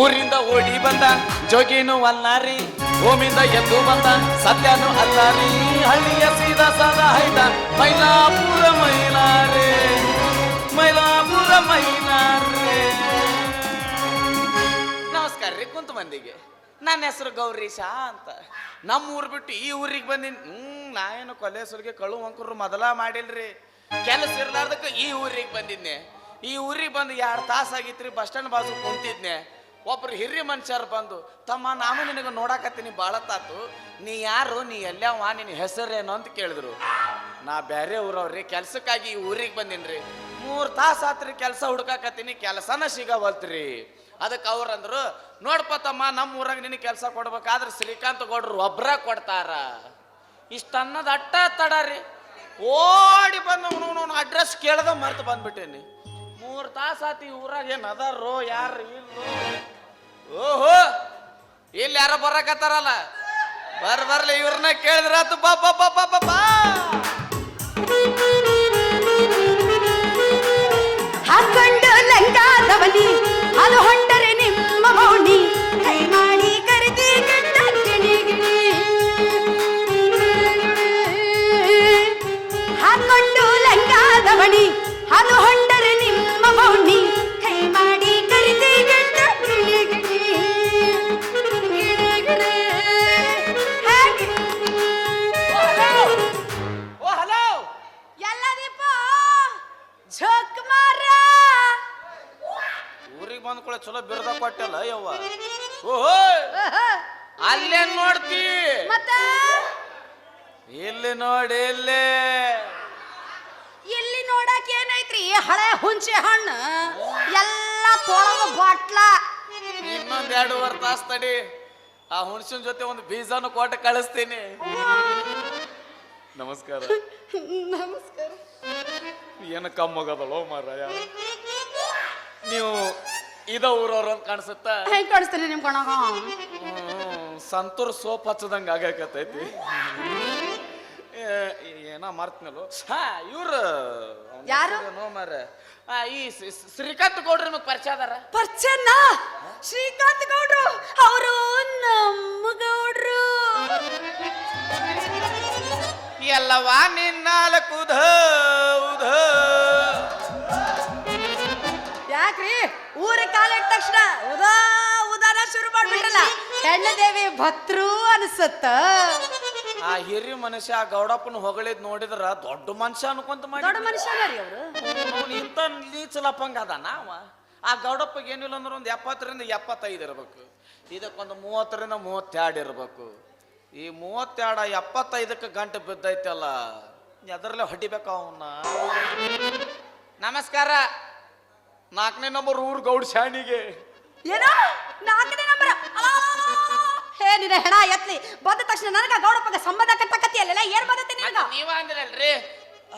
ಊರಿಂದ ಓಡಿ ಬಂದ ಜೋಗಿನೂ ಅಲ್ಲಾರಿ ಓಮಿಂದ ಎದ್ದು ಬಂದ ಸತ್ಯನು ಅಲ್ಲಾರಿ. ಹಳ್ಳಿಯ ಸೀದಾ ಸದಾ ಹೈದ, ಮೈಲಾಪುರ ಮೈಲಾರೆ ಮೈಲಾಪುರ ಮೈಲಾರೆ. ನಮಸ್ಕಾರ ರೀ ಕುಂತ ಮಂದಿಗೆ. ನನ್ನ ಹೆಸರು ಗೌರೀಶ ಅಂತ. ನಮ್ಮ ಊರು ಬಿಟ್ಟು ಈ ಊರಿಗೆ ಬಂದಿನಿ. ಹ್ಞೂ ನಾ ಏನು ಕೊಲೆಸರಿಗೆ ಕಳು ಅಂಕರು ಮೊದಲ ಮಾಡಿಲ್ರಿ. ಕೆಲಸ ಇರ್ಲಾರ್ದಕ್ಕೆ ಈ ಊರಿಗೆ ಬಂದಿದ್ನೆ. ಈ ಊರಿಗೆ ಬಂದು ಎರಡು ತಾಸು ಆಗಿತ್ರಿ, ಬಸ್ ಸ್ಟ್ಯಾಂಡ್ ಬಾಜು ಕುಂತಿದ್ನೆ. ಒಬ್ರು ಹಿರಿಯ ಮನುಷ್ಯರು ಬಂದು, ತಮ್ಮ, ನಾನು ನಿನಗೆ ನೋಡಾಕತ್ತೀನಿ ಭಾಳ ತಾತು ನೀ ಯಾರು? ನೀ ಎಲ್ಲವ ನಿನ್ನ ಹೆಸರೇನು? ಅಂತ ಕೇಳಿದ್ರು. ನಾ ಬೇರೆ ಊರವ್ರಿ, ಕೆಲ್ಸಕ್ಕಾಗಿ ಈ ಊರಿಗೆ ಬಂದಿನ್ರಿ. ಮೂರು ತಾಸು ಆತ್ರಿ ಕೆಲಸ ಹುಡ್ಕಾಕತ್ತೀನಿ, ಕೆಲಸನ ಸಿಗವಲ್ತ್ರಿ. ಅದಕ್ಕೆ ಅವ್ರಂದ್ರು ನೋಡ್ಪ ತಮ್ಮ ನಮ್ಮ ಊರಾಗ ನಿನಗೆ ಕೆಲಸ ಕೊಡ್ಬೇಕಾದ್ರೆ ಶ್ರೀಕಾಂತ್ ಗೌಡ್ರು ಒಬ್ರ ಕೊಡ್ತಾರ. ಇಷ್ಟನ್ನದ ಅಟ್ಟ ತಡ ರೀ ಓಡಿ ಬಂದು ಅಡ್ರೆಸ್ ಕೇಳ್ದ ಮರ್ತು ಬಂದ್ಬಿಟ್ಟೇನಿ ಮೂರು ತಾಸ ಆತಿ ಊರಾಗ ಏನು ಅದಾರೋ ಯಾರು ಇಲ್ಲೋ ಓಹೋ ಇಲ್ಲಿ ಯಾರೋ ಬರಕತ್ತಾರಲ್ಲ? ಬರ್ ಬರ್ಲಿ ಇವ್ರನ್ನ ಕೇಳಿದ್ರ ಬಾ ಬಾ ಬಾ ಬಾ ಬಾ ಬಾ. ಹಾಕೊಂಡು ಲಂಗಾದವನಿ ಅದು ಹೊಂಡರೆ ನಿಮ್ಮ ಮೌನಿ. ಕೈ ಮಾಡಿ ಕರೆದಿ ಗಂಡ ಗಿಣಿ ಗಿಣಿ. ಹಾಕೊಂಡು ಲಂಗಾದವನಿ ಅದು ಎರಡೂವರೆ ತಾಸು ತಡಿ. ಆ ಹುಣಸಿನ ಜೊತೆ ಒಂದು ಬೀಜನು ಕೊಟ್ಟು ಕಳಿಸ್ತೀನಿ. ನಮಸ್ಕಾರ. ನಮಸ್ಕಾರ. ಏನು ಕಮ್ಮಗದಲ್ಲೋ ಮಾರಾಯ. ನೀವು ಇದ ಊರವ್ರು ಅಂತ ಕಾಣಿಸುತ್ತ? ಹೆಂಗ್ ಕಾಣಿಸ್ತೀನಿ ನಿಮ್ ಕಣ. ಸಂತೂರ್ ಸೋಪ್ ಹಚ್ಚದಂಗ ಆಗಾಕತ್ತೈತಿ. ಏನ ಮರ್ತ್ನಲ್ಲ? ಹಾ ಇವ್ರು ಯಾರು? ನೋ ಮಾರ ಆ, ಈ ಶ್ರೀ- ಶ್ರೀ- ಶ್ರೀಕಾಂತ್ ಗೌಡ್ರ ನಿಮಗ್ ಪರಿಚಯ ಅದಾರ? ಪರಿಚಯನ? ಶ್ರೀಕಾಂತ್ ಗೌಡ್ರು! ಅವರು ನಮ್ಮ ಗೌಡ್ರು. ಎಲ್ಲವ ನಿನ್ನಾಲ್ಕು ಧೌಧ ಯಾಕ್ರಿ? ಊರ ಕಾಲಿಟ್ಟ ತಕ್ಷಣ ಉದಾ ಉದಾನ ಶುರು ಮಾಡ್ಬಿಟ್ರಲ್ಲ? ಹೆಣ್ಣ ದೇವಿ ಭತ್ರು ಅನ್ಸತ್ತ. ಆ ಹಿರಿ ಮನುಷ್ಯ ಆ ಗೌಡಪ್ಪನ ಹೊಗಳಿದ್ ನೋಡಿದ್ರ ದೊಡ್ಡ ಮನುಷ್ಯ ಅನ್ಕೊಂತ ಮಾಡಿ ದೊಡ್ಡ ಮನುಷ್ಯನ ರೀ ಅವರು. ಇಂತ ನೀಚಲಪ್ಪಂಗ ಅದಾನ ಅವ. ಆ ಗೌಡಪ್ಪಗೆ ಏನಿಲ್ಲ ಅಂದ್ರೆ ಒಂದು ಎಪ್ಪತ್ತರಿಂದ ಎಪ್ಪತ್ತೈದು ಇರಬೇಕು. ಇದಕ್ಕೊಂದು ಮೂವತ್ತರಿಂದ ಮೂವತ್ತೆರಡು ಇರಬೇಕು. ಈ ಮೂವತ್ತೆರಡ ಎಪ್ಪತ್ತೈದಕ್ಕೆ ಗಂಟೆ ಬಿದ್ದೈತಲ್ಲ ಎದರಲ್ಲೇ ಹೊಡಿಬೇಕು ಅವನ್ನ. ನಮಸ್ಕಾರ. ನಾಲ್ಕನೇ ನಂಬರ್ ಊರು ಗೌಡ ಶಾಣಿಗೆ. ಏನೋ? ನಾಲ್ಕನೇ ನಂಬರ್. ಹೇ ನಿನ್ನ ಹೆಣ ಎತ್ಲಿ. ಬಂದ ತಕ್ಷಣ ನನಗ ಗೌಡಪ್ಪಗೆ ಸಂಬಂಧ ಕಟ್ಟಕತ್ತಿ ಅಲ್ಲೆಲ್ಲ ಏನ್ ಬಂದತ್ತೆ ನಿನಗ? ನೀವ ಅಂದ್ರಲ್ರಿ?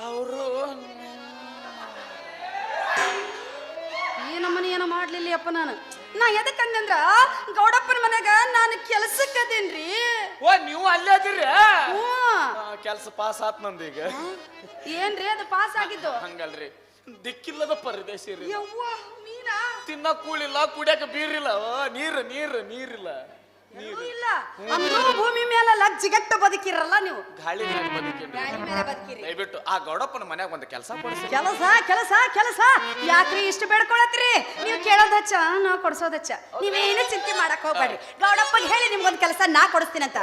ಅವರು ಏನೋ ಮಾಡ್ಲಿಲ್ಲ ಅಪ್ಪ ನಾನು. ನಾ ಎದಕ್ ಅಂದಂದ್ರ ಗೌಡಪ್ಪನ ಮನೆಗ ನಾನು ಕೆಲಸಕ್ಕೆ ಅದೇನ್ರಿ? ಓ ನೀವು ಅಲ್ಲೇ ಅದಿರಿ ಕೆಲಸ ಪಾಸ್ ಆತ್ ನಂದೀಗ ಏನ್ರಿ ಅದು ಪಾಸ್ ಆಗಿದ್ದು? ಹಂಗಲ್ರಿ. ದಿಕ್ಕಿಲ್ಲದ ಪರದೇಶ ರೀ ಯವ್ವ ಮೀನಾ? ತಿನ್ನ ಕೂಳಿಲ್ಲ ಕುಡಿಯಕ ಬೀರಿಲ್ಲ. ಓ, ನೀರು ನೀರು ನೀರಿಲ್ಲ. ಇಲ್ಲ. ಅಂದ್ರೂ ಭೂಮಿ ಮೇಲೆ ಲಜ್ಜಿಗಟ್ಟು ಬದುಕಿರಲ್ಲ ನೀವು. ಗಾಳಿ ಮ್ಯಾಗ್ ಬದುಕೇನ್ರಿ. ಗಾಳಿ ಮೇಲೆ ಬದುಕಿರಿ. ದಯವಿಟ್ಟು ಆ ಗೌಡಪ್ಪನ ಮನ್ಯಾಗ ಒಂದು ಕೆಲಸ ಕೊಡಿಸಿ. ಕೆಲಸ ಕೆಲಸ ಕೆಲಸ. ಯಾಕ್ರಿ ಇಷ್ಟು ಬೇಡ್ಕೊಳತ್ರಿ ನೀವು ಕೇಳೋದ್ ಹಚ್ಚ ನಾ ಕೊಡ್ಸೋದ್ ಹಚ್ಚ ನೀವೇನು ಚಿಂತೆ ಮಾಡಕ್ ಹೋಗ್ಬೇಡ್ರಿ. ಗೌಡಪ್ಪಗೆ ಹೇಳಿ ನಿಮ್ಗೊಂದ್ ಕೆಲಸ ನಾ ಕೊಡಿಸ್ತೀನಂತ.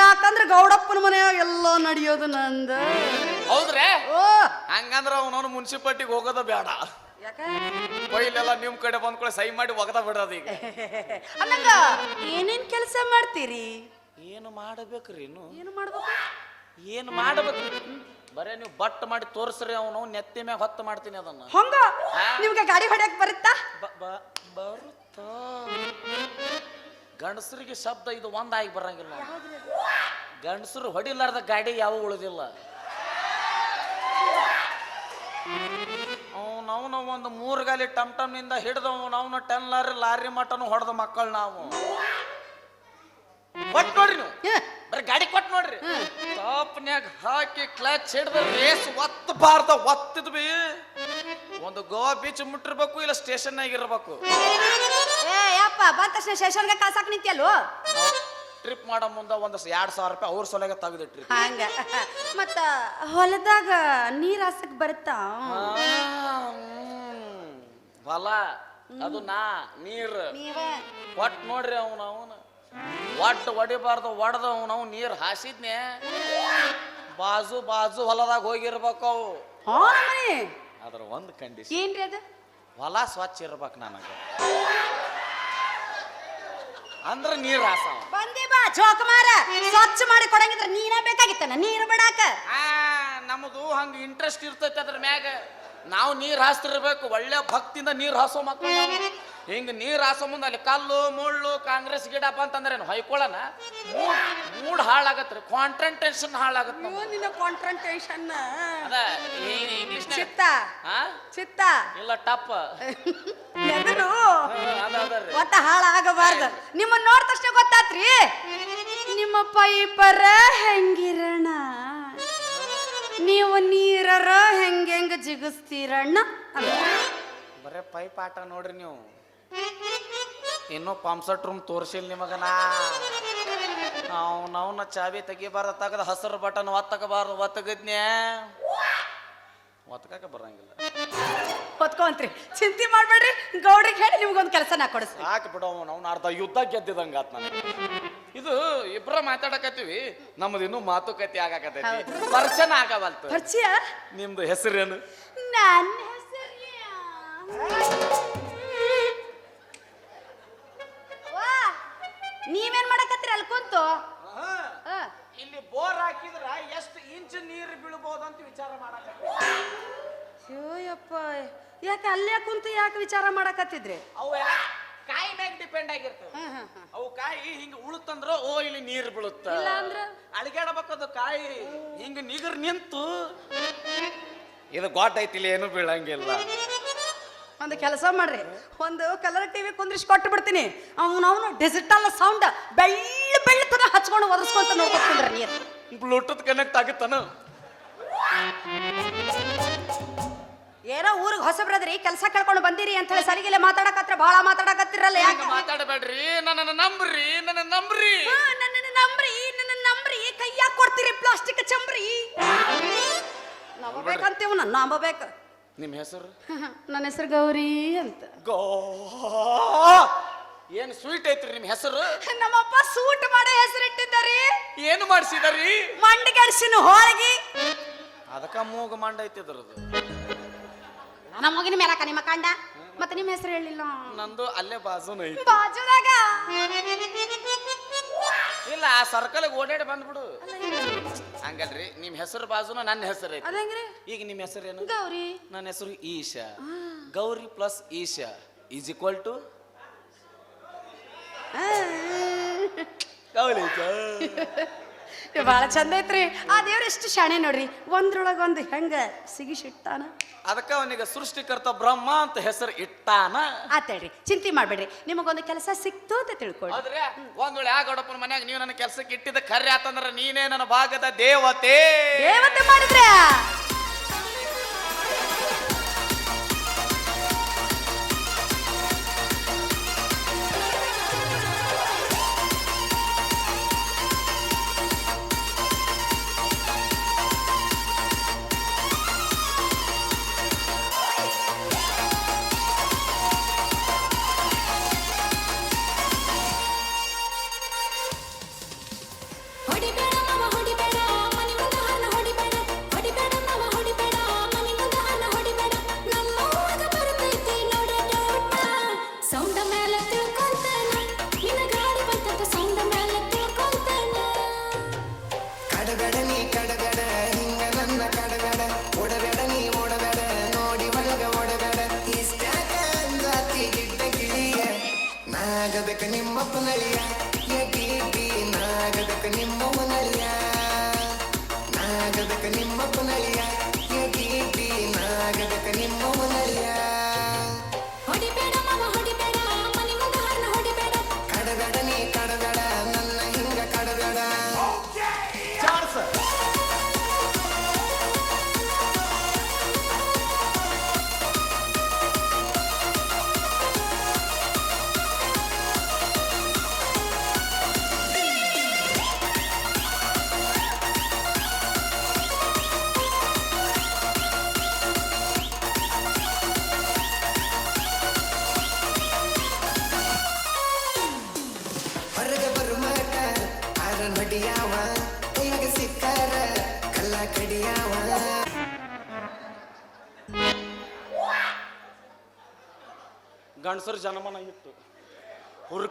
ಯಾಕಂದ್ರೆ ಗೌಡಪ್ಪನ ಮನೆಯಾಗ ಎಲ್ಲ ನಡೆಯೋದು ನಂದು. ಹೌದ್ರೆ? ಓ. ಹಂಗಂದ್ರ ಅವನವನು ಮುನ್ಸಿಪಾಲ್ಟಿಗೆ ಹೋಗೋದ ಬೇಡ. ಕೊಯ್ಲೆಲ್ಲ ನಿಮ್ ಕಡೆ ಬಂದ್ಕೊಳ್ಳಿ ಸೈ ಮಾಡಿ ಒಗದ ಬಿಡೋದು ಈಗ. ಅನ್ನಂಗ ಏನೇನ್ ಕೆಲಸ ಮಾಡ್ತೀರಿ? ಏನು ಮಾಡಬೇಕ್ರಿ ಇನ್ನು? ಏನು ಮಾಡ್ಬೇಕು? ಏನು ಮಾಡಬೇಕು ಬರೇ ನೀವು ಬಟ್ ಮಾಡಿ ತೋರಿಸ್ರಿ ಅವನು ನೆತ್ತಿ ಮ್ಯಾಗ ಹೊತ್ತು ಮಾಡ್ತೀನಿ ಅದನ್ನ. ಹಂಗ? ನಿಮ್ಗೆ ಗಾಡಿ ಹೊಡ್ಯಕ್ ಬರುತ್ತಾ? ಬ- ಬ- ಬರುತ್ತಾ? ಗಂಡಸರಿಗೆ ಶಬ್ದ ಇದು ಒಂದಾಗಿ ಬರಂಗಿಲ್ಲ ಗಂಡಸರು ಹೊಡಿಲಾರ್ದ ಗಾಡಿ ಯಾವ ಉಳಿದಿಲ್ಲ. ಅವನವನ ಒಂದು ಮೂರು ಗಾಲಿ ಟಮ್ ಟಮ್ನಿಂದ ಹಿಡಿದವು ನಾವು ಟೆನ್ ಲಾರಿ ಲಾರಿ ಮಟನು ಹೊಡೆದ ಮಕ್ಕಳು ನಾವು. ಕೊಟ್ಟು ನೋಡ್ರಿ ನೀವು. ಬರೀ ಗಾಡಿ ಕೊಟ್ ನೋಡ್ರಿ. ಟಾಪ್ನ್ಯಾಗ ಹಾಕಿ ಕ್ಲಚ್ ಹಿಡ್ದ ರೇಸ್ ಒತ್ತಬಾರ್ದ ಒತ್ತಿದ್ವಿ ಒಂದು ಗೋವಾ ಬೀಚ್ ಮುಟ್ಟಿರ್ಬೇಕು ಇಲ್ಲ ಸ್ಟೇಷನ್ ಆಗಿರ್ಬೇಕು ಏ ಯಪ್ಪ ಬಂದ ತಕ್ಷಣ ಸ್ಟೇಷನ್ಗೆ ಕಳ್ಸಾಕ್ ನಿಂತಿಯಲ್ವೋ ಟ್ರಿಪ್ ಮಾಡೋ ಮುಂದೆ ಒಂದು ಎರಡ್ ಸಾವಿರ ರೂಪಾಯಿ ಅವ್ರ ಸೊಲೆಗೆ ತೆಗೆದಿಟ್ರಿ. ಹಂಗ. ಮತ್ತ ಹೊಲದಾಗ ನೀರ್ ಹಾಸಕ್ ಬರುತ್ತಾ? ಹೊಲ ಅದು ನಾ ನೀರ್. ನೀವ ಒಟ್ ನೋಡ್ರಿ ಅವನ ಅವನು. ಒಟ್ಟು ಒಡಿಬಾರ್ದು ಒಡ್ದ ಅವನು ಅವ್ನು ನೀರ್ ಹಾಸಿದ್ನೆ. ಬಾಜು ಬಾಜು ಹೊಲದಾಗ ಹೋಗಿರ್ಬೇಕು ಅವು. ಹಾ ನಮ್ಮನೆ ಅದ್ರ ಒಂದು ಕಂಡೀಷನ್ ಏನ್ರಿ ಅದು? ಹೊಲ ಸ್ವಚ್ಛ ಇರ್ಬೇಕು ನನಗೆ. ಅಂದ್ರ ನೀರ್ ಹಾಸ ಬಂದಿ ಬಾ ಜೋಕುಮಾರ ಸ್ವಚ್ಛ ಮಾಡಿ ಕೊಡಂಗಿದ್ರ ನೀನ ಬೇಕಾಗಿತ್ತನ? ನೀರು ಬಿಡಾಕ. ಆ ನಮ್ಮದು ಹಂಗ ಇಂಟ್ರೆಸ್ಟ್ ಇರ್ತೈತಿ ಅದ್ರ ಮ್ಯಾಗ. ನಾವು ನೀರು ಹಾಸ್ತಿರ್ಬೇಕು ಒಳ್ಳೆ ಭಕ್ತಿಯಿಂದ ನೀರು ಹಾಸೋ ಮಕ್ಕಳು ಹಿಂಗೆ ನೀರ್ ಹಾಸೋ ಮುಂದೆ ಅಲ್ಲಿ ಕಲ್ಲು ಮುಳ್ಳು ಕಾಂಗ್ರೆಸ್ ಗಿಡಪ್ಪ ಅಂತಂದ್ರೆ ಏನು ಹೊಯ್ಕೊಳ್ಳೋಣ ಮೂಡ್ ಹಾಳಾಗತ್ರಿ. ಕಾನ್ಸಂಟ್ರೇಷನ್ ಹಾಳಾಗತ್ತೆ ನಮ್ದು. ನಿನ್ನ ಅದ ಇಂಗ್ಲಿಷ್ ಚಿತ್ತ. ಹಾ ಚಿತ್ತ. ಇಲ್ಲ ಟಪ್. ಎದುರು ಅದ ಅದರಿ ಒಟ್ಟ ಹಾಳಾಗಬಾರ್ದು. ನಿಮ್ಮನ್ನ ನೋಡ್ ತಕ್ಷಣ ಗೊತ್ತಾತ್ರಿ? ನಿಮ್ಮ ಪೈಪರ ಹೆಂಗಿರಣ? ನೀವು ನೀರರ ಹೆಂಗ ಹೆಂಗ ಜಿಗಿಸ್ತೀರಣ್ಣ. ಬರೇ ಪೈಪ್ ಆಟ ನೋಡ್ರಿ ನೀವು. ಇನ್ನೂ ಪಂಪ್ಸೆಟ್ ರೂಮ್ ನಾ. ನಿಮಗನ ಅವನವನ ಚಾವಿ ತೆಗಿಬಾರ ತಗದ ಹಸಿರು ಬಟನ್ ಒತ್ತಕಬಾರ್ದು ಒತ್ತಗದ್ನೆ ಒತ್ತಕ ಬರಂಗಿಲ್ಲ. ಒತ್ಕೊಂತ್ರಿ ಚಿಂತೆ ಮಾಡ್ಬೇಡ್ರಿ. ಗೌಡ್ರಿಗೆ ಹೇಳಿ ನಿಮ್ಗೊಂದು ಕೆಲಸ ನಾ ಕೊಡಿಸ್ತೀನಿ ಯಾಕೆ ಬಿಡೋ ಅವನು ಅವ್ನ ಅರ್ಧ ಯುದ್ಧ ಗೆದ್ದಿದಂಗಾತ್ ನನಗೆ. ಇದು ಇಬ್ರ ಮಾತಾಡಕತ್ತೀವಿ. ನಮ್ದು ಇನ್ನೂ ಮಾತುಕತೆ ಆಗಾಕತೈತಿ ಪರಿಚಯ ಆಗವಲ್ತು. ಪರಿಚಯ ನಿಮ್ದು ಹೆಸರೇನು ನನ್ನ ನೀವೇನ್ ಮಾಡಕತ್ತೀರಿ ಅಲ್ಲಿ ಕುಂತು? ಆ, ಇಲ್ಲಿ ಬೋರ್ ಹಾಕಿದ್ರ ಎಷ್ಟು ಇಂಚ್ ನೀರು ಬೀಳ್ಬೋದು ಅಂತ ವಿಚಾರ ಅಯ್ಯೋ ಯಪ್ಪ ಯಾಕೆ ಅಲ್ಲೇ ಕುಂತು ಯಾಕೆ ವಿಚಾರ ಮಾಡಕತ್ತಿದ್ರಿ? ಅವು ಕಾಯಿ ಮ್ಯಾಗ ಡಿಪೆಂಡ್ ಆಗಿರ್ತವೆ ಹ್ಮ್. ಅವು ಕಾಯಿ ಹಿಂಗ ಉಳುತ್ತಂದ್ರ ಓ ಇಲ್ಲಿ ನೀರ್ ಬೀಳುತ್ತ. ಇಲ್ಲ ಅಂದ್ರ? ಕಾಯಿ ಹಿಂಗ ನಿಗರ್ ನಿಂತು. ಇದು ಗಾಟ್ ಐತಿ ಇಲ್ಲಿ ಏನು ಬೀಳಂಗಿಲ್ಲ. ಒಂದು ಕೆಲಸ ಮಾಡ್ರಿ. ಒಂದು ಕಲರ್ ಟಿವಿ ಕುಂದ್ರಿಸಿ ಕೊಟ್ಟು ಬಿಡ್ತೀನಿ. ಅವನವನು ಡಿಜಿಟಲ್ ಸೌಂಡ್ ಬೆಳ್ಳ ಬೆಳ್ಳ ತನ ಹಚ್ಕೊಂಡು ಒದರ್ಸ್ಕೊಂತ ನೋಡ್ಕೊಂಡ್ರಿ ನೀರು ಬ್ಲೂಟೂತ್ ಕನೆಕ್ಟ್ ಆಗುತ್ತಾನ? ಏನೋ ಊರಿಗೆ ಹೊಸಬ್ರದ್ರಿ ಕೆಲಸ ಕಳ್ಕೊಂಡು ಬಂದಿರಿ ಅಂತ ಹೇಳಿ ಸರಿಗಿಲ್ಲ ಮಾತಾಡಕತ್ರ ಬಹಳ ಮಾತಾಡಕತ್ತಿರಲ್ಲ ಯಾಕೆ? ಮಾತಾಡಬೇಡ್ರಿ ನನ್ನ ನಂಬ್ರಿ ನನ್ನ ನಂಬ್ರಿ. ಹಾ, ನನ್ನನ್ನ ನಂಬ್ರಿ ನನ್ನ ನಂಬ್ರಿ ಕೈಯಾಗ ಕೊಡ್ತೀರಿ ಪ್ಲಾಸ್ಟಿಕ್ ಚಂಬ್ರಿ. ನಂಬಬೇಕಂತೀವ್ ನನ್ನ ನಂಬಬೇಕು. ನಿಮ್ಮ ಹೆಸರು? ನನ್ನ ಹೆಸರು ಗೌರಿ ಅಂತ. ಗೋ ಏನು ಸ್ವೀಟ್ ಐತ್ರಿ ನಿಮ್ಮ ಹೆಸರು? ನಮ್ಮಪ್ಪ ಸೂಟ್ ಮಾಡೋ ಹೆಸರಿಟ್ಟಿದ್ದಾರೆ ಏನು ಮಾಡ್ಸಿದಾರಿ? ಮಂಡಿಗಡಿಸಿನ ಹೋಳಗಿ. ಅದಕ್ಕ ಮೂಗು ಮಂಡ ಐತಿ ಇದ್ರದ್ದು. ನನ್ನ ಮಗನ ಮೇಲಕ ನಿಮ್ಮ ಕಂಡ? ಮತ್ತೆ ನಿಮ್ಮ ಹೆಸರು ಹೇಳಿಲ್ಲ ನಂದು ಅಲ್ಲೇ ಬಾಜುನ ಐತಿ. ಬಾಜುದಾಗ? ಇಲ್ಲ ಆ ಸರ್ಕಲ್ ಓಡಾಡಿ ಬಂದ್ಬಿಡು. ಹಂಗಲ್ರಿ ನಿಮ್ ಹೆಸರು ಬಾಜುನ ನನ್ನ ಹೆಸರು ಐತಿ. ಅದಂಗ್ರಿ. ಈಗ ನಿಮ್ಮ ಹೆಸರು ಏನು? ಗೌರಿ. ನನ್ನ ಹೆಸರು Isha. Gauri plus Isha is equal to ಬಹಳ ಚಂದ ಐತ್ರಿ. ಆ ದೇವ್ರ ಎಷ್ಟು ಶಾಣೆ ನೋಡ್ರಿ. ಒಂದ್ರೊಳಗ ಒಂದು ಹೆಂಗ ಸಿಗಿಸಿಟ್ಟಾನ? ಅದಕ್ಕ ಅವನಿಗೆ ಸೃಷ್ಟಿಕರ್ತ ಬ್ರಹ್ಮ ಅಂತ ಹೆಸರು ಇಟ್ಟಾನ. ಆತೇಳ್ರಿ ಚಿಂತೆ ಮಾಡ್ಬೇಡ್ರಿ. ನಿಮಗೊಂದು ಕೆಲಸ ಸಿಕ್ತು ಅಂತ ತಿಳ್ಕೊಳ್ಳಿ ಆದ್ರೆ ಒಂದ್ ವೇಳೆ ಆ ಗೌಡಪ್ಪನ ಮನ್ಯಾಗ ನೀವು ನನ್ನ ಕೆಲಸಕ್ಕೆ ಇಟ್ಟಿದ್ದ ಕರ್ರೆ ಆತಂದ್ರ ನೀನೇ ನನ್ನ ಭಾಗದ ದೇವತೆ. ದೇವತೆ ಮಾಡಿದ್ರೆ?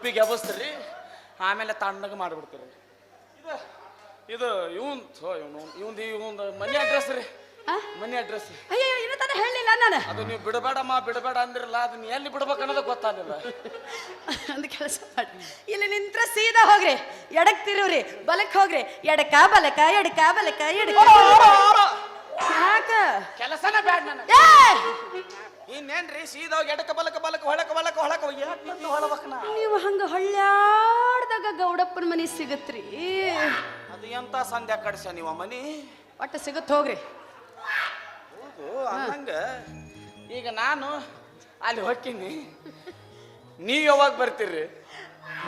ಉರುಪಿಗೆ ಎಬಸ್ತೀರಿ ಆಮೇಲೆ ತಣ್ಣಗೆ ಮಾಡಿಬಿಡ್ತೀರಿ. ಇದು ಇದು ಇವನ್ ಇವನು ಇವಂದು ಇವಂದು ಮನಿ ಅಡ್ರೆಸ್ ರೀ. ಆ? ಮನಿ ಅಡ್ರೆಸ್ ಅಯ್ಯೋ ಇನ್ನು ತಾನೇ ಹೇಳಲಿಲ್ಲ ನಾನು. ಅದು ನೀವು ಬಿಡಬೇಡಮ್ಮ ಬಿಡಬೇಡ ಅಂದಿರಲ್ಲ ಅದನ್ನ ಎಲ್ಲಿ ಬಿಡ್ಬೇಕು ಅನ್ನೋದು ಗೊತ್ತಾಗಲಿಲ್ಲ. ಒಂದು ಕೆಲಸ ಮಾಡಿ. ಇಲ್ಲಿ ನಿಂತ್ರ ಸೀದಾ ಹೋಗ್ರಿ. ಎಡಕ್ ತಿರುವ್ರಿ. ಬಲಕ್ ಹೋಗ್ರಿ. ಎಡಕ ಬಲಕ ಎಡಕ ಬಲಕ ಎಡಕ. ಯಾಕ? ಕೆಲಸನೇ ಬೇಡ ನನಗೆ. ಏ! ಇನ್ನೇನ್ರಿ? ಸೀದಾ ಹೋಗಿ ಎಡಕ ಬಲಕ ಬಲಕ ಹೊಳಕ ಬಲಕ ಹೊಳಕ ಹೊಳಬೇಕನ ನೀವು ಹಂಗ ಹೊಳ್ಳ್ಯಾಡ್ದಾಗ ಗೌಡಪ್ಪನ ಮನೆ ಸಿಗತ್ರಿ. ಅದು ಎಂತ ಸಂಧ್ಯಾ ಕಡ್ಸ ನೀವು ಮನಿ? ಒಟ್ಟ ಸಿಗತ್ ಹೋಗ್ರಿ. ಹೌದು ಅಂದಂಗ ಈಗ ನಾನು ಅಲ್ಲಿ ಹೊಕ್ಕಿನಿ. ನೀವ್ ಯಾವಾಗ ಬರ್ತೀರಿ?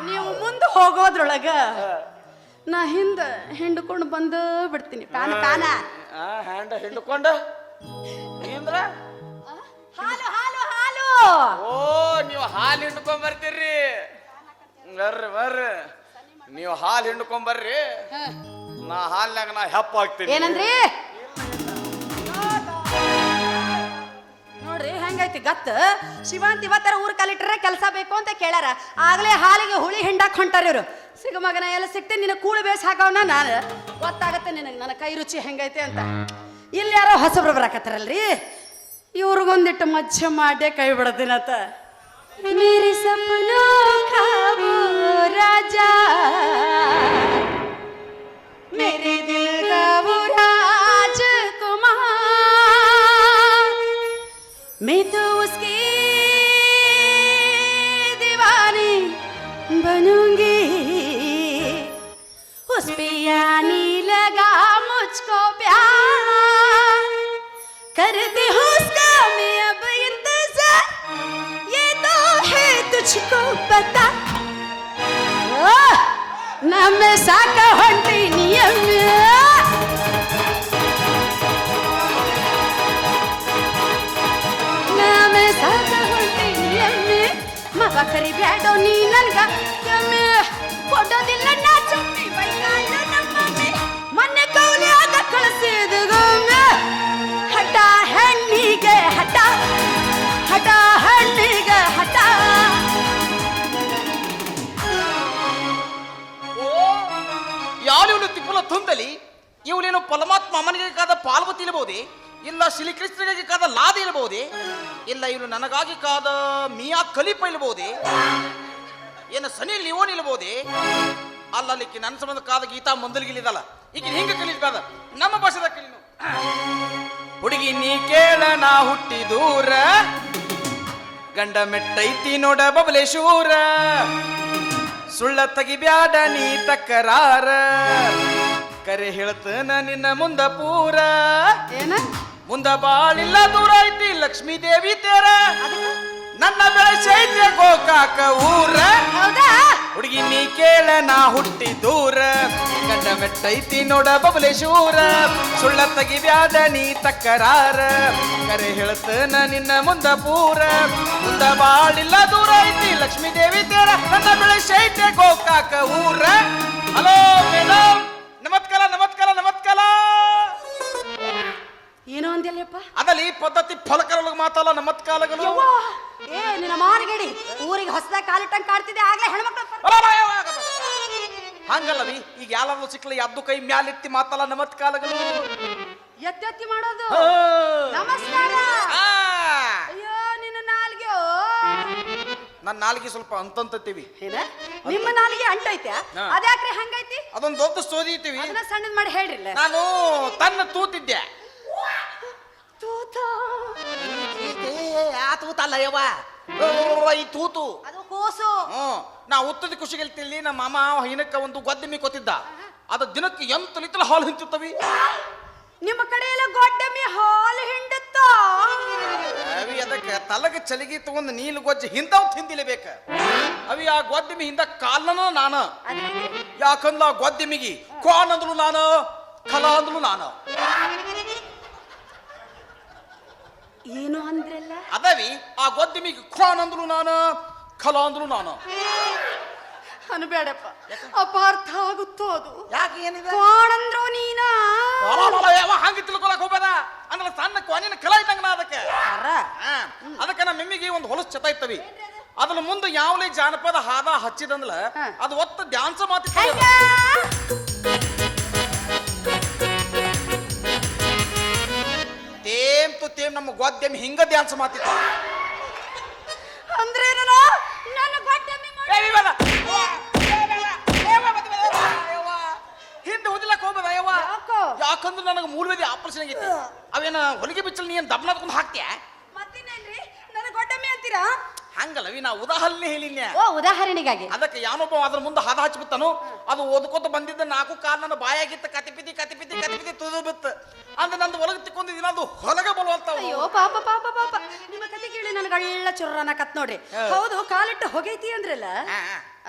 ನೀವು ಮುಂದೆ ಹೋಗೋದ್ರೊಳಗ ನಾ ಹಿಂದ ಹಿಂಡ್ಕೊಂಡು ಬಂದು ಬಿಡ್ತೀನಿ. ಆ ಹ್ಯಾಂಡ ಹಿಂಡ್ಕೊಂಡು? ಅಂದ್ರ ಹಾಲು ಹಾಲು ಹಾಲು. ಓ ನೀವು ಹಾಲು ಹಿಂಡ್ಕೊಂಡ್ ಬರ್ತೀರಿ ಬರ್ರಿ ಬರ್ರಿ ನೀವು ಹಾಲು ಹಿಂಡ್ಕೊಂಡ್ ಬರ್ರಿ ನಾ ಹಾಲ್ನಾಗ ನಾ ಹೆಪ್ಪ ಹಾಕ್ತೀನಿ. ಏನಂದ್ರಿ? ನೋಡ್ರಿ ಹೆಂಗೈತಿ ಗತ್? ಶಿವಾಂತ್ ಇವತ್ತರ ಊರ್ ಕಾಲಿಟ್ರೆ ಕೆಲಸ ಬೇಕು ಅಂತ ಕೇಳ್ಯಾರ. ಆಗ್ಲೇ ಹಾಲಿಗೆ ಹುಳಿ ಹಿಂಡಾಕ್ ಹೊಂಟಾರ ಇವ್ರು. ಸಿಗ ಮಗನ ಎಲ್ಲ ಸಿಕ್ತೆ ನಿನ್ನ ಕೂಳು ಬೇಸ್ ಹಾಕವನ ನಾನು. ಗೊತ್ತಾಗತ್ತೆ ನಿನಗೆ ನನ್ನ ಕೈ ರುಚಿ ಹೆಂಗೈತೆ ಅಂತ. ಇಲ್ಲಿ ಯಾರೋ ಹೊಸಬ್ರು ಬರಾಕತ್ತಾರಲ್ರಿ? ಇವ್ರಿಗೊಂದಿಟ್ಟು ಮಜ್ಜ ಮಾಡೇ ಕೈ ಬಿಡದಿನತ್ತ ಮೇರಿ ಸಪನೋ ಖಾಬೂ ರಾಜಾ. मेरे ತುಂತಲಿ ಇವನೇನು ಪರಮಾತ್ಮ ಅಮ್ಮನಿಗೆ ಕಾದ ಇರಬಹುದೇ ಇಲ್ಲ ಶ್ರೀಕೃಷ್ಣನಿಗೆ ಕಾದ ಲಾದ ಇರಬಹುದೇ ಇಲ್ಲ ಇವನು ನನಗಾಗಿ ಕಾದ ಮಿಯಾ ಕಲಿಪ ಇರಬಹುದೇ ಏನ ಸನಿ ಲಿಯೋನ್ ಅಲ್ಲ ಅಲ್ಲಲ್ಲಿಕ್ಕೆ ನನ್ನ ಸಂಬಂಧ ಕಾದ ಗೀತಾ ಮಂದಲ್ಗಿಲಿದಲ್ಲ ಈಗ ಹಿಂಗೆ ಕಾದ? ನಮ್ಮ ಭಾಷೆದ ಕಲಿನು ಹುಡುಗಿ ನೀ ಕೇಳ, ನಾ ಹುಟ್ಟಿ ದೂರ. ಗಂಡ ಮೆಟ್ಟೈತಿ ನೋಡ ಬಬಲೇಶೂರ ಸುಳ್ಳ ತಗಿಬ್ಯಾಡ ನೀ ತಕರಾರ. ಕರೆ ಹೇಳ್ತನ ನಿನ್ನ ಮುಂದ ಪೂರ. ಏನ? ಮುಂದ ಬಾಳಿಲ್ಲ ದೂರ ಐತಿ ಲಕ್ಷ್ಮೀ ದೇವಿ ತೇರ. ನನ್ನ ಬೆಳೆಸೈತೆ ಗೋಕಾಕ ಊರ. ಹುಡುಗಿ ನೀ ಕೇಳ ನಾ ಹುಟ್ಟಿ ದೂರ. ಗಂಡ ಮೆಟ್ಟೈತಿ ನೋಡ ಬಬಲೇಶೂರ ಸುಳ್ಳ ತೆಗಿಬ್ಯಾಡ ನೀ ತಕ್ಕರಾರ. ಕರೆ ಹೇಳ್ತನ ನಿನ್ನ ಮುಂದ ಪೂರ. ಮುಂದ ಬಾಳಿಲ್ಲ ದೂರ ಐತಿ ಲಕ್ಷ್ಮೀ ದೇವಿ ತೇರ. ನನ್ನ ಬೆಳೆಸೈತೆ ಗೋಕಾಕ ಊರ. ಹಲೋ ಮೇಡಮ್ ಏನೋ ಅಂದ್ಯಲ್ಲಪ್ಪ? ಈ ಪದ್ಧತಿ ಫಲಕರೊಳಗೆ ಮಾತಲ್ಲ ನಮತ್ಕಾಲಗಳು ಯವ್ವಾ, ಏ ನಿನ್ನ ಮಾನಗಡಿ ಊರಿಗೆ ಹೊಸದಾಗಿ ಕಾಲಿಟ್ಟಂಗೆ ಕಾಡ್ತಿದೆ ಆಗ್ಲೇ ಹೆಣ್ಮಕ್ಳು ಹಂಗಲ್ಲವಿ ಈಗ ಯಾರು ಸಿಕ್ಲ ಎದ್ದು ಕೈ ಮ್ಯಾಲೆತ್ತಿ ಮಾತಲ್ಲ ನಮತ್ಕಾಲಗಳು ಎತ್ತೆತ್ತಿ ಮಾಡೋದು. ಆ. ನಮಸ್ಕಾರ. ಆ. ಅಯ್ಯೋ ನಿನ್ನ ನಾಲ್ಗೆ ನನ್ನ ನಾಲ್ಗೆ ಸ್ವಲ್ಪ ಅಂತಂತೀವಿ ಏನ? ನಿಮ್ಮ ನಾಲ್ಗೆ ಅಂಟೈತೆ? ಹಾ. ಅದ್ಯಾಕ್ರಿ ಹಂಗೈತಿ? ಅದೊಂದು ದೊಡ್ಡ ಸೋದಿ ಐತಿವಿ ಅದನ್ನ ಸಣ್ಣದ್ ಮಾಡಿ ಹೇಳ್ರಿ ನಾನು ತನ್ನ ತೂತಿದ್ದೆ. ಆ ತೂತಲ್ಲ ಯವ್ವ ತೂತು ಅದು ಕೂಸು ಹ್ಮ್ ನಾ ಉತ್ತದ ಖುಷಿಗೆ ತಿಳಿ ನಮ್ಮ ಮಾಮ ಹೈನಕ್ಕ ಒಂದು ಗೊದ್ದಮಿ ಕೊತ್ತಿದ್ದ ಅದ ದಿನಕ್ಕೆ ಎಂತ ಲೀಟರ್ ಹಾಲು ಹಿಂಚುತ್ತವಿ ನಿಮ್ಮ ಕಡೆ ಎಲ್ಲ ಗೊಡ್ಡಮಿ ಹಾಲು ಹಿಂಡುತ್ತ ಅವಿ ಅದಕ್ಕೆ ತಲಗ ಚಲಿಗೆ ತಗೊಂಡು ನೀಲು ಗೊಜ್ಜೆ ಹಿಂದವ್ ತಿಂದಿಲೇಬೇಕ ಅವಿ ಆ ಗೊದ್ದಮಿ ಹಿಂದ ಕಾಲನ ನಾನ ಯಾಕಂದ್ರ ಆ ಗೊದ್ದಮಿಗಿ ಕೋನ್ ನಾನು ಕಲ ಅಂದ್ಲು ನಾನು ಏನು ಅಂದ್ರಲ್ಲ? ಅದವಿ ಆ ಗೊದ್ದಿಮಿಗೆ ಕ್ವಾನ್ ಅಂದ್ರು ನಾನು ಕಲ ಅಂದ್ರು ನಾನು. ಅನ್ಬೇಡಪ್ಪ. ಅಪಾರ್ಥ ಆಗುತ್ತೋ ಅದು? ಯಾಕೆ ಏನಿದೆ? ಕೋಣಂದ್ರು ನೀನ? ಹಂಗೆ ತಿಳ್ಕೊಳಕ್ ಹೋಗ್ಬೇಡ. ಅಂದ್ರೆ ಸಣ್ಣ ಕೊನಿನ ಕಲ ಇದ್ದಂಗ ನಾ ಅದಕ್ಕೆ. ಅದಕ್ಕೆ ನಮ್ಮ ಮಿಮ್ಮಿಗೆ ಒಂದು ಹೊಲಸು ಚತ ಇತ್ತವಿ. ಅದ್ರ ಮುಂದೆ ಯಾವಲೇ ಜಾನಪದ ಹಾದ ಹಚ್ಚಿದಂದ್ಲ ಹಾ. ಅದು ಒತ್ತ ಡ್ಯಾನ್ಸ್ ಮಾತಿ ಹಂಗ ತೇಮ್ ನಮ್ಮ ಗೋದ್ಯಮ್ ಹಿಂಗ ಡ್ಯಾನ್ಸ್ ಮಾತಿತ್ತು ಅಂದ್ರೆ ಹಿಂದೆ ಓದಿಲಕ್ ಹೋಗ್ಬೇಡ ಯವ್ವ ಯಾಕೋ? ಯಾಕಂದ್ರೆ ನನಗೆ ಮೂಲವೇದಿ ಆಪರೇಷನ್ ಆಗಿತ್ತು. ಅವೇನ ಹೊಲಿಗೆ ಬಿಚ್ಚಲ್ ನೀ ಏನ್ ದಬ್ನದ್ಕೊಂಡು ಹಾಕ್ತೀಯ? ಮತ್ತಿನ್ನೇನ್ರಿ? ನನ್ನ ಗೊಡ್ಡಮ್ಮಿ ಅಂತೀರಾ? ಹಂಗಲ್ಲವಿ ನಾ ಉದಾಹರಣೆ ಹೇಳಿನ್ಯ. ಓ ಉದಾಹರಣೆಗಾಗಿ. ಅದಕ್ಕೆ ಯಾನೊಬ್ಬ ಅದ್ರ ಮುಂದೆ ಹದ ಹಚ್ಬಿತ್ತನು ಅದು ಓದ್ಕೋತ ಬಂದಿದ್ದ ನಾಲ್ಕು ಕಾಲ್ ನನ್ನ ಬಾಯಾಗಿತ್ತ ಕತಿಪಿತಿ ಕತಿಪಿತಿ ಕತಿಪಿತಿ ತುದು ಬಿತ್ತು. ಅಂದ್ರೆ ನಂದು ಒಳಗೆ ತಿಕ್ಕೊಂಡಿದ್ದೀನಿ ಅದು ಹೊಲಗ ಬಲವಂತ ಅಯ್ಯೋ ಪಾಪ ಪಾಪ ಪಾಪ. ನಿಮ್ಮ ಕತೆ ಕೇಳಿ ನನಗೆ ಒಳ್ಳೆ ಚುರ್ರನ ಕತ್ ನೋಡ್ರಿ. ಹೌದು ಕಾಲಿಟ್ಟು ಹೊಗೈತಿ ಅಂದ್ರಲ್ಲ?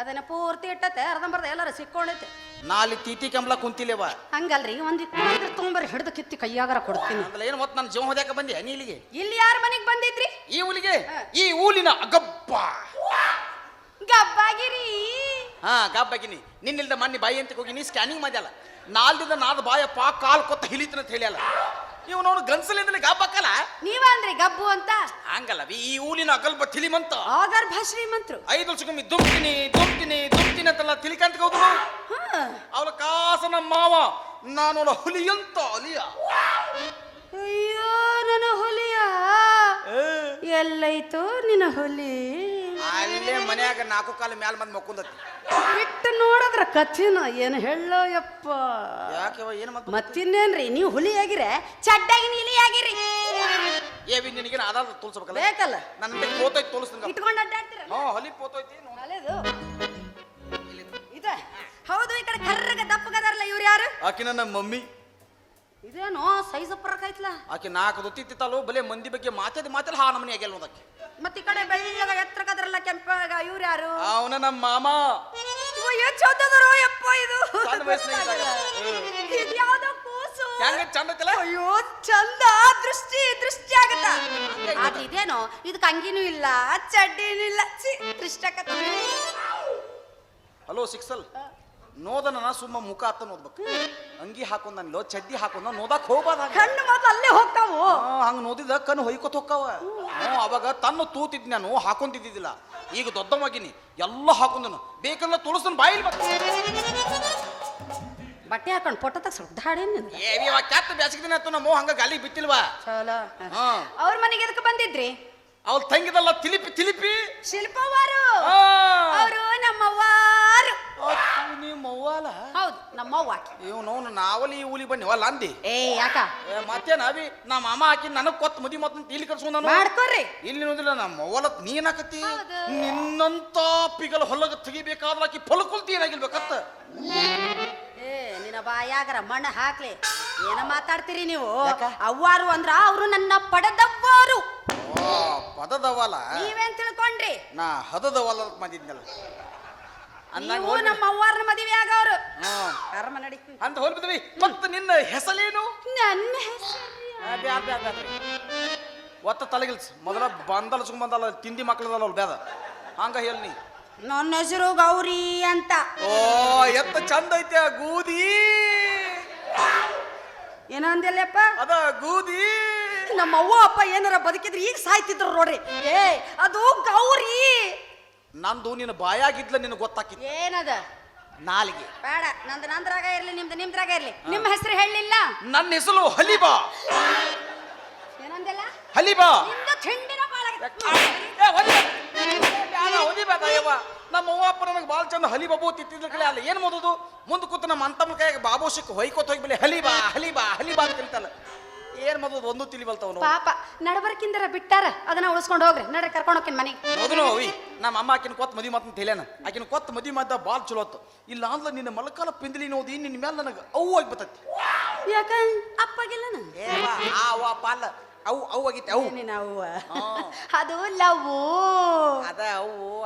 ಅದನ್ನ ಪೂರ್ತಿ ಇಟ್ಟತೆ ಅರ್ಧಂಬರ್ಧ ಎಲ್ಲಾರ ಸಿಕ್ಕೊಂಡೈತೆ ನಾಲಿ ತೀಟಿ ಕೆಂಬ್ಲ ಕುಂತಿಲ್ಲವ? ಹಂಗಲ್ರಿ ಒಂದ್ ಇತ್ತು ತೊಂಬರ್ ಹಿಡಿದು ಕಿತ್ತಿ ಕೈಯಾಗರ ಕೊಡ್ತೀನಿ. ಅಂದ್ರೆ ಏನು ಮತ್ತೆ ನನ್ನ ಜೀವ ಹೋದ್ಯಾಕ ಬಂದೆ ನೀ ಇಲ್ಲಿಗೆ? ಇಲ್ಲಿ ಯಾರ ಮನೆಗ್ ಬಂದಿದ್ರಿ? ಈ ಊಲಿಗೆ ಈ ಊಲಿನ ಅಗಬ್ಬ ಗಬ್ಬಾಗಿರಿ. ಹಾ ಗಬ್ಬಾಗಿನಿ. ನಿನ್ನಿಲ್ದ ಮಣ್ಣಿ ಬಾಯಿ ಅಂತ ಹೋಗಿ ನೀ ಸ್ಕ್ಯಾನಿಂಗ್ ಮಾಡ್ಯಾಲ ನಾಲ್ದಿಂದ ನಾದ ಬಾಯಪ್ಪ ಕಾಲ್ ಕೊತ್ತ ಹಿಲಿತನ ಅಂತ ಹೇಳ್ಯಲ್ಲ ನೋಡು ಗನ್ಸಲಿಂದಲೇ ಗಬ್ಬಕ್ಕಲ್ಲ ನೀವ ಅಂದ್ರಿ ಗಬ್ಬು ಅಂತ? ಹಂಗಲ್ಲ ಈ ಊಲಿನ ಅಗಲ್ಬ ತಿಳಿಮಂತ. ಆಗರ್ಭ ಶ್ರೀಮಂತ್ರು. ಐದು ವರ್ಷಕ್ಕೊಮ್ಮೆ ದುಮ್ತಿನಿ ದುಮ್ತಿನಿ ದುಮ್ತಿನಿ ಅಂತೆಲ್ಲ ತಿಲಿಕಂತ ಹೋದ್ರು ಹಾ. ಅವಳ ಕಾಸ ನಮ್ಮ ಮಾವ ನಾನು ಹುಲಿಯಂತ ಹುಲಿಯ. ಅಯ್ಯೋ ನನ್ನ ಹುಲಿಯ. ಎಲ್ಲೈತು ನಿನ್ನ ಹುಲಿ. ಅಲ್ಲೇ ಮನ್ಯಾಗ ನಾಲ್ಕು ಕಾಲ ಮ್ಯಾಲ ಬಂದು ಮಕ್ಕೊಂದತಿ ಬಿಟ್ಟು ನೋಡದ್ರ ಕಥಿನ ಏನು ಹೇಳೋ ಯಪ್ಪ ಯಾಕೆ ಏನು ಮತ್ತೆ ಮತ್ತಿನ್ನೇನ್ರಿ ನೀವು ಹುಲಿ ಆಗಿರೆ ಚಡ್ಡಾಗಿ ನೀಲಿ ಆಗಿರಿ ಏವಿ ನಿನಗೆ ಆಧಾರ ತೋಲ್ಸ್ಬೇಕಲ್ಲ? ಬೇಕಲ್ಲ. ನನ್ನ ಪೋತೈತಿ ತೋಲ್ಸ್ತೀನಿ ಇಟ್ಕೊಂಡು ಅಡ್ಡಾಡ್ತೀರ ಹ್ಞೂ ಹೊಲಿ ಪೋತೈತಿ. ಅಲೆದು ಇದೆ. ಹೌದು ಈ ಕಡೆ ಕರ್ರಗ ದಪ್ಪಗದಾರಲ್ಲ ಇವ್ರು ಯಾರು? ಆಕಿನ ನಮ್ಮ ಮಮ್ಮಿ. ಇದೇನೋ ಸೈಜ್ ಪರಕೈತ್ಲ ಆಕೆ ನಾಲ್ಕು ದೊತ್ತಿತ್ತಿತ್ತಲ್ಲೋ ಬಲೆ ಮಂದಿ ಬಗ್ಗೆ ಮಾತಾಡಿ ಮಾತಾಡಿ ಹಾ ನಮ್ಮನೆ ಆಗ್ಯಾಲ ನೋದಕ್ಕೆ ಮತ್ತೆ ಈ ಕಡೆ ಬೆಳ್ಳಗ ಎತ್ತರಕದ್ರಲ್ಲ ಕೆಂಪಾಗ ಇವ್ರು ಯಾರು? ಅವನ ನಮ್ಮ ಮಾಮ. ಚೌದದರು ಯಪ್ಪ ಇದು? ಸಣ್ಣ ವಯಸ್ಸಿನಾಗ ಇದ್ದಾಗ. ಇದು ಯಾವ್ದೋ ಕೂಸು? ಹೆಂಗ ಚಂದ ಐತಲ್ಲ? ಅಯ್ಯೋ ಚಂದ ದೃಷ್ಟಿ ದೃಷ್ಟಿ ಆಗತ್ತ. ಆದ್ರೆ ಇದೇನೋ ಇದಕ್ಕೆ ಅಂಗಿನೂ ಇಲ್ಲ ಚಡ್ಡಿನೂ ಇಲ್ಲ. ಛೀ, ದೃಷ್ಟಿ ಆಗತ್ತ. ಹಲೋ ಸಿಕ್ಸಲ್. ನೋದನ ಸುಮ್ಮ ಮುಖ ಹತ್ತ ನೋದ್ಬೇಕು ಅಂಗಿ ಹಾಕೊಂಡ್ ನಾನು ಚಡ್ಡಿ ಹಾಕೊಂಡ ನೋದಕ್ ಹೋಗ್ಬಾರ್ದ ಕಣ್ಣು ಮಾತ್ರ ಅಲ್ಲೇ ಹೋಗ್ತಾವು. ಹಂಗ ನೋದಿದ ಕಣ್ಣು ಹೊಯ್ಕೊತ ಹೋಗ್ತಾವ. ಹ್ಞೂ ಅವಾಗ ತನ್ನ ತೂತಿದ್ ನಾನು ಹಾಕೊಂತಿದ್ದಿದ್ದಿಲ್ಲ ಈಗ ದೊಡ್ಡವಾಗಿನಿ ಎಲ್ಲ ಹಾಕೊಂಡನು ಬೇಕಲ್ಲ ತುಳಸನ್ ಬಾಯಿಲ್ ಬಟ್ಟೆ ಹಾಕೊಂಡು ಪೊಟ್ಟದಾಗ ಕೆಟ್ಟ ಬ್ಯಾಸಿಗೆ ದಿನ ಆಯ್ತು ನಮ್ಮ ಹಂಗ ಗಾಲಿ ಚಲೋ ಹಾ. ಅವ್ರ ಮನೆಗೆ ಎದಕ್ಕೆ ಬಂದಿದ್ರಿ? ಅವ್ರ ತಂಗಿದಲ್ಲ ತಿಲಿಪಿ ತಿಲಿಪಿ. ಶಿಲ್ಪವಾರು. ಅವರು ನಮ್ಮವ್ವಾರು. ಅವ್ವಾಲ? ಹೌದು ನಮ್ಮವ್ವ ಆಕಿ. ಇವ್ ನೋವು ನಾವಲ್ಲಿ ಈ ಊಲಿ ಬನ್ನಿ ಅಲ್ಲ ಅಂದಿ? ಏ ಯಾಕ? ಏ, ಮತ್ತೇನ ಅವಿ? ನಮ್ಮ ಅಮ್ಮ ಹಾಕಿ ನನಗ್ ಕೊತ್ ಮದಿ ಮತ್ತ ಇಲ್ಲಿ ಕರ್ಸ್ಕೊಂಡ್ ನಾನು. ಮಾಡ್ಕೊರಿ ಇಲ್ಲಿ ನೋಡಿಲ್ಲ ನಮ್ಮ ಅವ್ವಲ ನೀನಾಕತಿ ಹೌದು. ನಿನ್ನಂತ ಪಿಗಲ ಹೊಲಗ ತೆಗಿಬೇಕಾದ್ರ ಆಕಿ ಏನಾಗಿಲ್ಬೇಕತ್ತ ಏ ನಿನ್ನ ಬಾಯಾಗರ ಮಣ್ಣ ಹಾಕ್ಲಿ. ಏನ ಮಾತಾಡ್ತೀರಿ ನೀವು? ಯಾಕ? ಅವ್ವಾರು ಅಂದ್ರ ಅವರು ನನ್ನ ಪಡೆದವ್ವಾರು. ಓ ಪದದವಲ ನೀವೇನ್ ತಿಳ್ಕೊಂಡ್ರಿ? ನಾ ಹದದವಲ ಬಂದಿದ್ನಲ್ಲ. ನೀವು ನಮ್ಮ ಅವ್ವಾರನ ಮದುವೆ ಆಗವ್ರು. ಕರ್ಮ ನಡಿ ಅಂತ ಹೋಲ್ಬಿದ್ವಿ ಮತ್ತ ನಿನ್ನ ಹೆಸರೇನು? ನನ್ನ ಒತ್ತ ತಲೆಗಿಲ್ಸ್. ಮೊದಲ ಬಂದಲ್ ಬಂದಲ್ಲ ತಿಂಡಿ ಮಕ್ಕಳದಲ್ಲ ಬೇದ. ಹಂಗ ಹೇಳಿ ನೀ. ನನ್ನ ಹೆಸರು ಗೌರಿ ಅಂತ. ಓ ಎತ್ತ ಚಂದ ಐತೆ ಆ ಗೂದಿ. ಏನಂದಿಲ್ಲಪ್ಪ ಅದ ಗೂದಿ. ನಮ್ಮ ಅವ್ವ ಅಪ್ಪ ಏನಾರ ಬದುಕಿದ್ರೆ ಈಗ ಸಾಯ್ತಿದ್ರು ನೋಡ್ರಿ. ಏ ಅದು ಗೌರಿ. ನಂದು ನಿನ್ನ ಬಾಯಾಗಿದ್ಲ ನಿನಗೆ ಗೊತ್ತಾಕಿ ಏನದ? ನಾಲಿಗೆ. ಬೇಡ ನಂದು ನಂದ್ರಾಗ ಇರ್ಲಿ ನಿಮ್ದು ನಿಮ್ದ್ರಾಗ ಇರ್ಲಿ. ನಿಮ್ಮ ಹೆಸರು ಹೇಳಿಲ್ಲ. ನನ್ನ ಹೆಸರು ಹಲಿಬಾ. ಏನಂದಿಲ್ಲ? ಹಲಿಬಾ. ನಿಮ್ದು ತಿಂಡಿನ. ನಮ್ಮ ಅವ್ವ ಅಪ್ಪ ನನಗೆ ಭಾಳ ಚಂದ ಹಲಿ ಬಾಬು ತಿತ್ತಿದ್ರ ಕಡೆ ಅಲ್ಲ ಏನ್ ಮಾಡೋದು ಮುಂದೆ ಕೂತು ನಮ್ಮ ಅಂತಮ್ಮ ಕೈಯಾಗ ಬಾಬು ಸಿಕ್ಕ ಹೊಯ್ಕೋತ ಹೋಗಿ ಹಲಿಬಾ ಹಲಿಬಾ ಹಲಿಬಾ ಅಂತ ತಿಳ್ತಲ್ಲ ಏನ್ ಮಾಡೋದು ಒಂದು ತಿಳಿಬಲ್ತಾವ ಪಾಪ ನಡಬರ್ಕಿಂದರ ಬಿಟ್ಟಾರ ಅದನ್ನ ಉಳಿಸ್ಕೊಂಡು ಹೋಗ್ರಿ. ನಡ್ರಿ ಕರ್ಕೊಂಡು ಹೋಗ್ತೀನಿ ಮನೆಗೆ. ಮೊದಲು ಅವಿ ನಮ್ಮ ಅಮ್ಮ ಆಕಿನ ಕೊತ್ತ ಮದಿ ಮಾತಂತ ಹೇಳ್ಯಾನ. ಆಕಿನ ಕೊತ್ ಮದಿ ಮಾತ ಬಾಳ್ ಚಲೋ ಆತು. ಇಲ್ಲ ಅಂದ್ರೆ ನಿನ್ನ ಮಲಕಾಲ ಪಿಂದಲಿ ನೋದಿ ನಿನ್ನ ಮೇಲೆ ನನಗೆ ಅವು ಆಗಿ ಬರ್ತೈತಿ ಯಾಕ ಅಪ್ಪಗಿಲ್ಲನ ಆ ವಾ ಪಾಲ ಅವು ಅವು ಆಗಿತ್ತೆ ಅವು. ನಾವು. ಅದು ಲವ್. ಅದ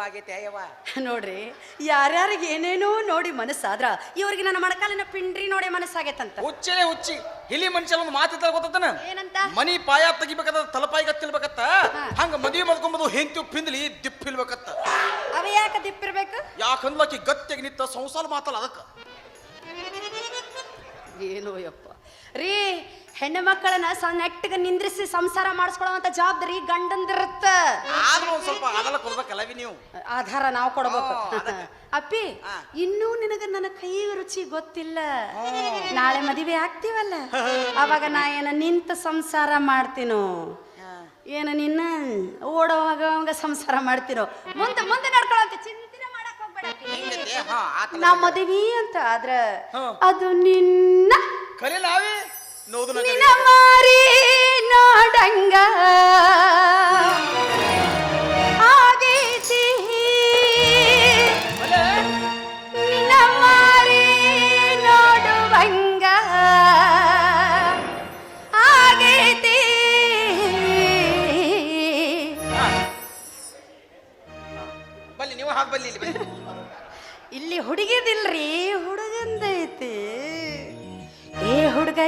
ಆಗೈತೆ ತೇಯವ ನೋಡ್ರಿ ಯಾರ್ಯಾರಿಗೆ ಏನೇನೋ ನೋಡಿ ಮನಸ್ಸಾದ್ರ ಇವ್ರಿಗೆ ನನ್ನ ಮಣಕಾಲಿನ ಪಿಂಡ್ರಿ ನೋಡಿ ಮನಸ್ಸಾಗೈತಂತ. ಹುಚ್ಚೇ ಹುಚ್ಚಿ ಹಿಲಿ ಮನುಷ್ಯ ಒಂದು ಮಾತು ಗೊತ್ತನ ಏನಂತ? ಮನಿ ಪಾಯ ತೆಗಿಬೇಕಾದ ತಲಪಾಯಿ ಗತ್ತಿಲ್ಬೇಕತ್ತ ಹಾ. ಹಂಗ ಮದುವೆ ಮಾಡ್ಕೊಂಬದು ಹೆಂತಿ ಪಿಂದ್ಲಿ ದಿಪ್ಪಿಲ್ಬೇಕತ್ತ ಅವ ಯಾಕ ಯಾಕೆ ದಿಪ್ಪಿರ್ಬೇಕು ಯಾಕಂದ್ರೆ ಆಕಿ ಗಟ್ಟಿಯಾಗಿ ನಿಂತ ಸಂಸಾರ ಮಾತಲ್ಲ ಅದಕ್ಕ? ಏನೋ ಯಪ್ಪ. ರೀ ಹೆಣ್ಣು ಮಕ್ಕಳನ್ನ ಸ ನೆಟ್ಟಗೆ ನಿಂದ್ರಿಸಿ ಸಂಸಾರ ಮಾಡಿಸ್ಕೊಳ್ಳುವಂತ ಜವಾಬ್ದಾರಿ ಗಂಡಂದಿರುತ್ತ. ಆದ್ರೂ ಒಂದ್ ಸ್ವಲ್ಪ ಅದಲ್ಲ ಕೊಡ್ಬೇಕಲ್ಲವಿ ನೀವು? ಆಧಾರ ನಾವು ಕೊಡ್ಬೇಕು. ಅದಕ್ಕೆ. ಅಪ್ಪಿ ಇನ್ನೂ ನಿನಗ ನನ್ನ ಕೈ ರುಚಿ ಗೊತ್ತಿಲ್ಲ. ನಾಳೆ ಮದುವೆ ಆಗ್ತೀವಲ್ಲ? ಅವಾಗ ನಾ ಏನ ನಿಂತ ಸಂಸಾರ ಮಾಡ್ತೀನೋ? ಏನ ನಿನ್ನ ಓಡೋವಾಗ ಅವಾಗ ಸಂಸಾರ ಮಾಡ್ತಿರೋ ಮುಂದೆ ಮುಂದೆ ನಡ್ಕೊಳ್ಳೋಂತ ಚಿಂತನೆ ಮಾಡಕ್ ಹೋಗ್ಬೇಡ ಅಪ್ಪಿ. ಹಿಂಗೈತೆ ಹಾ ಆತ ನಾ ಮದುವೆ ಅಂತ ಆದ್ರ. ಅದು ನಿನ್ನ ಕಲಿ ನಾವೇ ನಿನ್ನ ಮಾರಿ ನೋಡಂಗ.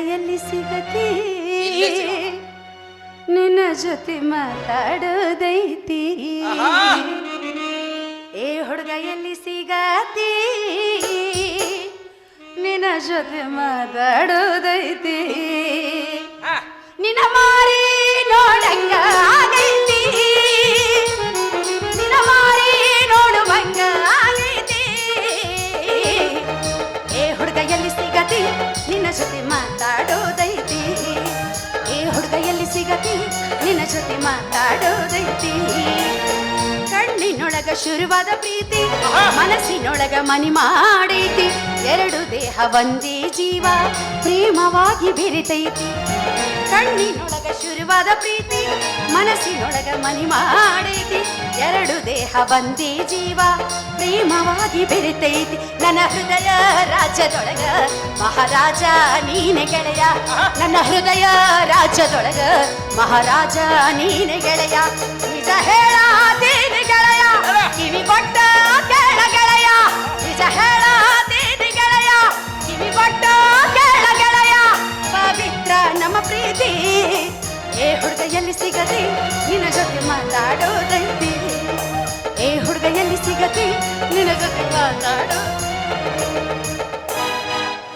ಎಲ್ಲಿ ಸಿಗತಿ. ನಿನ್ನ ಜೊತೆ ಮಾತಾಡೋದೈತಿ. ಏ ಹುಡುಗ ಎಲ್ಲಿ ಸಿಗತಿ. ನಿನ್ನ ಜೊತೆ ಮಾತಾಡೋದೈತಿ. ನಿನ್ನ ಮಾರಿ ನೋಡಂಗ. ಸಿಗತಿ ನಿನ್ನ ಜೊತೆ ಮಾತಾಡೋದೈತಿ. ಕಣ್ಣಿನೊಳಗ ಶುರುವಾದ ಪ್ರೀತಿ ಮನಸ್ಸಿನೊಳಗ ಮನಿ ಮಾಡೈತಿ. ಎರಡು ದೇಹ ಒಂದೇ ಜೀವ ಪ್ರೇಮವಾಗಿ ಬೆರಿತೈತಿ. ಕಣ್ಣಿನೊಳಗ ಶುರುವಾದ ಪ್ರೀತಿ, ಮನಸ್ಸಿನೊಳಗ ಮನಿ ಮಾಡೈತಿ ಎರಡು ದೇಹ ಬಂದಿ ಜೀವ, ಪ್ರೇಮವಾಗಿ ಬೆರಿತೈತಿ. ನನ್ನ ಹೃದಯ ರಾಜ್ಯದೊಳಗ, ಮಹಾರಾಜ ನೀನೆ ಗೆಳೆಯ. ನನ್ನ ಹೃದಯ ರಾಜ್ಯದೊಳಗ, ಮಹಾರಾಜ ನೀನೆ ಗೆಳೆಯ. ನಿಜ ಹೇಳಾದೇನೆ ಗೆಳೆಯ, ಕಿವಿ ಕೊಟ್ಟ ಕೇಳ ಗೆಳೆಯ. ನಿಜ ಹೇಳಾದೇನೆ ಗೆಳೆಯ, ಕಿವಿ ಕೊಟ್ಟ ಪವಿತ್ರ ನಮ್ಮ ಪ್ರೀತಿ. ಏ ಹುಡುಗ ಎಲ್ಲಿ ಸಿಗತಿ ನಿನ್ನ ಜೊತೆ ಮಾತಾಡೋದೈತಿ. ಏ ಹುಡುಗ ಎಲ್ಲಿ ಸಿಗತಿ ನಿನ್ನ ಜೊತೆ ಮಾತಾಡೋ